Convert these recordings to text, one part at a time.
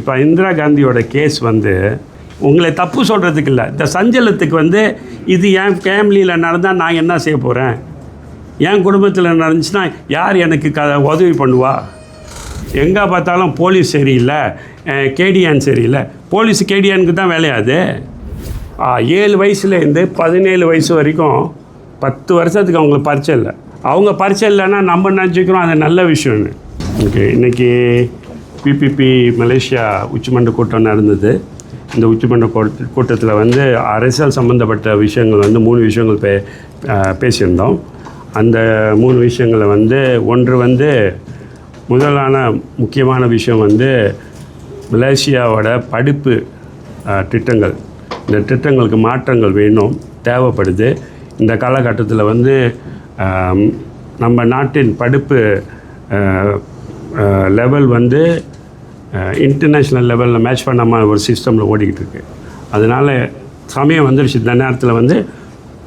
இப்போ இந்திரா காந்தியோட கேஸ் வந்து உங்களை தப்பு சொல்கிறதுக்கு இல்லை. இந்த சஞ்சலத்துக்கு வந்து இது என் ஃபேமிலியில் நடந்தால் நான் என்ன செய்ய போகிறேன் என் குடும்பத்தில் நடந்துச்சுன்னா யார் எனக்கு க உதவி பண்ணுவா? எங்கே பார்த்தாலும் போலீஸ் சரியில்லை. கேடிஎன் சரியில்லை. போலீஸ் கேடிஎனுக்கு தான் வேலையாது. ஏழு வயசுலேருந்து பதினேழு வயசு வரைக்கும் பத்து வருஷத்துக்கு அவங்களுக்கு பரிச்சை இல்லை. அவங்க பரிச்சை இல்லைன்னா நம்ம நினச்சிக்கிறோம் அது நல்ல விஷயம்னு. ஓகே இன்றைக்கி பிபிபி மலேசியா உச்சிமன்ற கூட்டம் நடந்தது. இந்த உச்சிமன்ற கூட்ட கூட்டத்தில் வந்து அரசியல் சம்மந்தப்பட்ட விஷயங்கள் வந்து மூணு விஷயங்கள் பே பேசியிருந்தோம். அந்த மூணு விஷயங்களை வந்து ஒன்று வந்து முதலான முக்கியமான விஷயம் வந்து மலேசியாவோட படிப்பு திட்டங்கள். இந்த திட்டங்களுக்கு மாற்றங்கள் வேணும் தேவைப்படுது. இந்த காலகட்டத்தில் வந்து நம்ம நாட்டின் படிப்பு லெவல் வந்து இன்டர்நேஷ்னல் லெவலில் மேட்ச் பண்ணாமல் ஒரு சிஸ்டமில் ஓடிக்கிட்டு இருக்கு. அதனால் சமயம் வந்துருச்சு. இந்த நேரத்தில் வந்து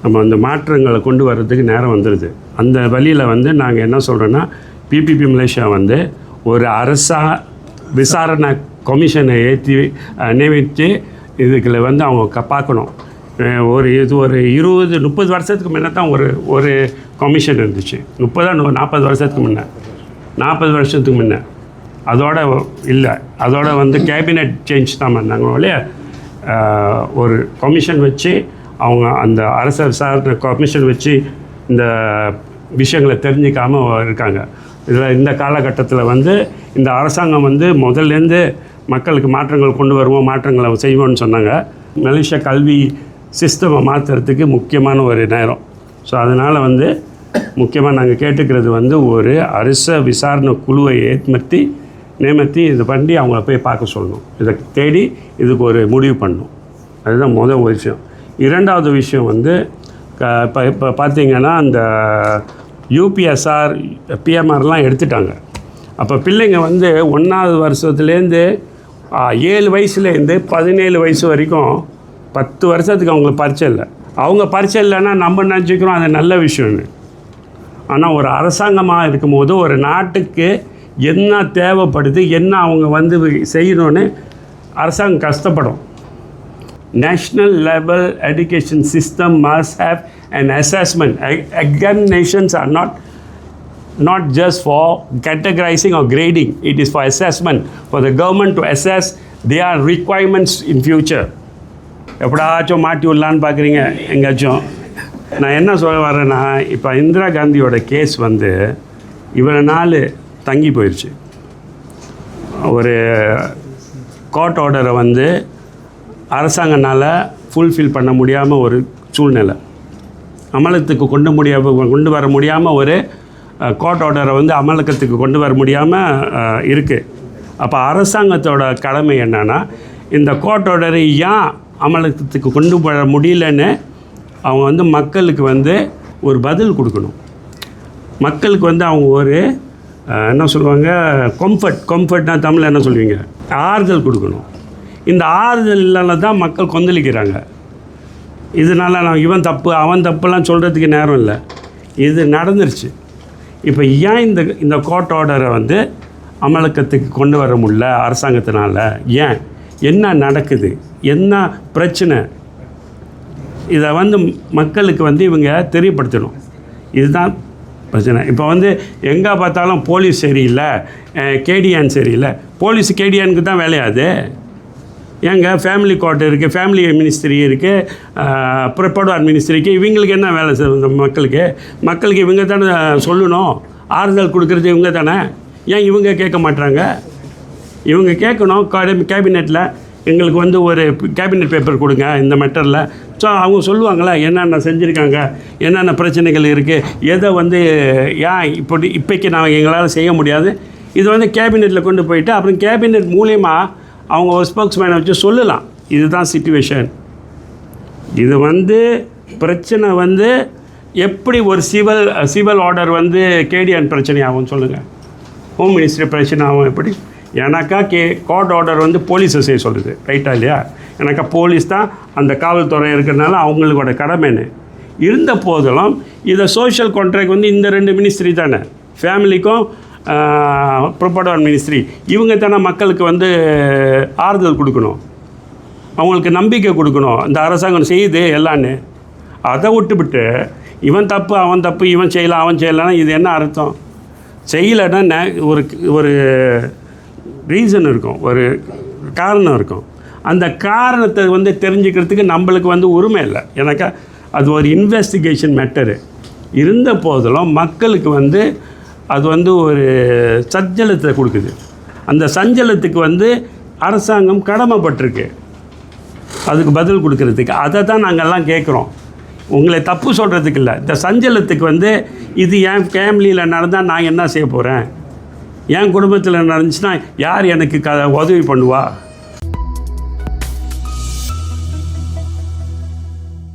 நம்ம அந்த மாற்றங்களை கொண்டு வர்றதுக்கு நேரம் வந்துடுது அந்த வழியில் வந்து நாங்கள் என்ன சொல்கிறோன்னா பிபிபி மலேசியா வந்து ஒரு அரசா விசாரணை கமிஷனை ஏற்றி நியமித்து இதுக்குள்ள வந்து அவங்க க பார்க்கணும். ஒரு இது ஒரு இருபது முப்பது வருஷத்துக்கு முன்னே தான் ஒரு ஒரு கமிஷன் இருந்துச்சு. முப்பதா நாற்பது வருஷத்துக்கு முன்னே. நாற்பது வருஷத்துக்கு முன்னே. அதோட இல்லை. அதோட வந்து கேபினெட் சேஞ்ச் தான் பண்ணாங்க ஒழிய ஒரு கமிஷன் வச்சு அவங்க அந்த அரச விசாரணை கமிஷன் வச்சு இந்த விஷயங்களை தெரிஞ்சிக்காமல் இருக்காங்க. இதில் இந்த காலகட்டத்தில் வந்து இந்த அரசாங்கம் வந்து முதல்லேருந்து மக்களுக்கு மாற்றங்கள் கொண்டு வருவோம் மாற்றங்களை செய்வோம்னு சொன்னாங்க. மலேசிய கல்வி சிஸ்டமை மாற்றுறதுக்கு முக்கியமான ஒரு நேரம். ஸோ அதனால் வந்து முக்கியமாக நாங்கள் கேட்டுக்கிறது வந்து ஒரு அரச விசாரணை குழுவை ஏற்படுத்தி நியமித்து இது பண்ணி அவங்கள போய் பார்க்க சொல்லணும். இதை தேடி இதுக்கு ஒரு முடிவு பண்ணணும். அதுதான் முதல் ஒரு விஷயம். இரண்டாவது விஷயம் வந்து இப்போ இப்போ பார்த்தீங்கன்னா அந்த யூபிஎஸ்ஆர் பிஎம்ஆர்லாம் எடுத்துட்டாங்க. அப்போ பிள்ளைங்க வந்து ஒன்றாவது வருஷத்துலேருந்து ஏழு வயசுலேருந்து பதினேழு வயசு வரைக்கும் பத்து வருஷத்துக்கு அவங்களுக்கு பரிச்சை இல்லை. அவங்க பரிச்சை இல்லைன்னா நம்ம நினச்சிக்கிறோம் அது நல்ல விஷயம்னு. ஆனால் ஒரு அரசாங்கமாக இருக்கும்போது ஒரு நாட்டுக்கு என்ன தேவைப்படுது என்ன அவங்க வந்து செய்யணும்னு அரசாங்கம் கஷ்டப்படும் national level education system must have and assessment examinations are not not just for for or or it is for for assessment the the government to they are requirements in future எப்படாச்சும் மாட்டி விடலான்னு பார்க்குறீங்க எங்கேயாச்சும் நான் என்ன சொல்ல வரேன்னா இப்போ இந்திரா காந்தியோட கேஸ் வந்து இவ்வளோ நாள் தங்கி போயிடுச்சு ஒரு கோர்ட் ஆர்டரை வந்து அரசாங்கனால் ஃபுல்ஃபில் பண்ண முடியாமல் ஒரு சூழ்நிலை. அமலத்துக்கு கொண்டு முடியாமல் கொண்டு வர முடியாமல் ஒரு கோர்ட் ஆர்டரை வந்து அமலக்கத்துக்கு கொண்டு வர முடியாமல் இருக்குது அப்போ அரசாங்கத்தோட கடமை என்னென்னா இந்த கோர்ட் ஆர்டரை ஏன் அமலக்கத்துக்கு கொண்டு வர முடியலன்னு அவங்க வந்து மக்களுக்கு வந்து ஒரு பதில் கொடுக்கணும். மக்களுக்கு வந்து அவங்க ஒரு என்ன சொல்லுவாங்க கம்ஃபர்ட் கம்ஃபர்ட்னா தமிழில் என்ன சொல்லுவீங்க? ஆறுதல் கொடுக்கணும். இந்த ஆறுதல் இல்லைன்னா தான் மக்கள் கொந்தளிக்கிறாங்க. இதனால் நான் இவன் தப்பு அவன் தப்புலாம் சொல்கிறதுக்கு நேரம் இல்லை. இது நடந்துருச்சு. இப்போ ஏன் இந்த இந்த கோர்ட் ஆர்டரை வந்து அமலக்கத்துக்கு கொண்டு வர முடியல அரசாங்கத்தினால? ஏன்? என்ன நடக்குது? என்ன பிரச்சனை? இதை வந்து மக்களுக்கு வந்து இவங்க தெரியப்படுத்தணும். இதுதான் பிரச்சனை. இப்போ வந்து எங்கே பார்த்தாலும் போலீஸ் சரியில்லை கேடியான் சரியில்லை. போலீஸ் கேடியானுக்கு தான் வேலையாது. ஏங்க ஃபேமிலி கோர்ட் இருக்குது ஃபேமிலி மினிஸ்ட்ரி இருக்குது ப்ரிப்பர்டார் மினிஸ்ட்ரிக்கு இவங்களுக்கு என்ன வேலை செய்யுது மக்களுக்கு? மக்களுக்கு இவங்க தானே சொல்லணும். ஆறுதல் கொடுக்குறது இவங்க தானே. ஏன் இவங்க கேட்க மாட்டாங்க இவங்க கேட்கணும். கேபினெட்டில் எங்களுக்கு வந்து ஒரு கேபினெட் பேப்பர் கொடுங்க இந்த மெட்டரில் ஸோ அவங்க சொல்லுவாங்களே என்னென்ன செஞ்சுருக்காங்க என்னென்ன பிரச்சனைகள் இருக்குது எதை வந்து ஏன் இப்படி இப்போக்கி நான் எங்களால் செய்ய முடியாது? இது வந்து கேபினெட்டில் கொண்டு போயிட்டு அப்புறம் கேபினெட் மூலியமாக அவங்க ஒரு ஸ்போக்ஸ்மேனை வச்சு சொல்லலாம். இதுதான் சுச்சுவேஷன் இது வந்து பிரச்சனை வந்து எப்படி ஒரு சிவில் சிவில் ஆர்டர் வந்து கேடிஎன் பிரச்சனை ஆகும்னு சொல்லுங்கள் ஹோம் மினிஸ்ட்ரி பிரச்சனை ஆகும் எப்படி? எனக்கா கே கோர்ட் ஆர்டர் வந்து போலீஸை செய்ய சொல்லுது. ரைட்டா இல்லையா? எனக்கா போலீஸ் தான் அந்த காவல்துறை இருக்கிறனால அவங்களோட கடமைன்னு. இருந்த போதிலும் இதை சோஷியல் கான்ட்ராக்ட் வந்து இந்த ரெண்டு மினிஸ்ட்ரி தானே. ஃபேமிலிக்கும் ப்ரொபோடர் மினிஸ்ட்ரி இவங்க தானே மக்களுக்கு வந்து ஆறுதல் கொடுக்கணும். அவங்களுக்கு நம்பிக்கை கொடுக்கணும். இந்த அரசாங்கம் செய்யுது எல்லான்னு. அதை விட்டுவிட்டு இவன் தப்பு அவன் தப்பு இவன் செய்யலாம் அவன் செய்யலாம் இது என்ன அர்த்தம்? செய்யலைன்னா ஒரு ஒரு ரீசன் இருக்கும் ஒரு காரணம் இருக்கும். அந்த காரணத்தை வந்து தெரிஞ்சுக்கிறதுக்கு நம்மளுக்கு வந்து உரிமை இல்லை. எனக்கு அது ஒரு இன்வெஸ்டிகேஷன் மேட்டரு இருந்த போதிலும் மக்களுக்கு வந்து அது வந்து ஒரு சஞ்சலத்தை கொடுக்குது. அந்த சஞ்சலத்துக்கு வந்து அரசாங்கம் கடமைப்பட்டிருக்கு. அதுக்கு பதில் கொடுக்கறதுக்கு. அதை தான் நாங்கள்லாம் கேட்குறோம். உங்களை தப்பு சொல்கிறதுக்கு இல்லை. இந்த சஞ்சலத்துக்கு வந்து இது என் ஃபேமிலியில் நடந்தால் நான் என்ன செய்ய போகிறேன் என் குடும்பத்தில் நடந்துச்சுன்னா யார் எனக்கு க உதவி பண்ணுவா?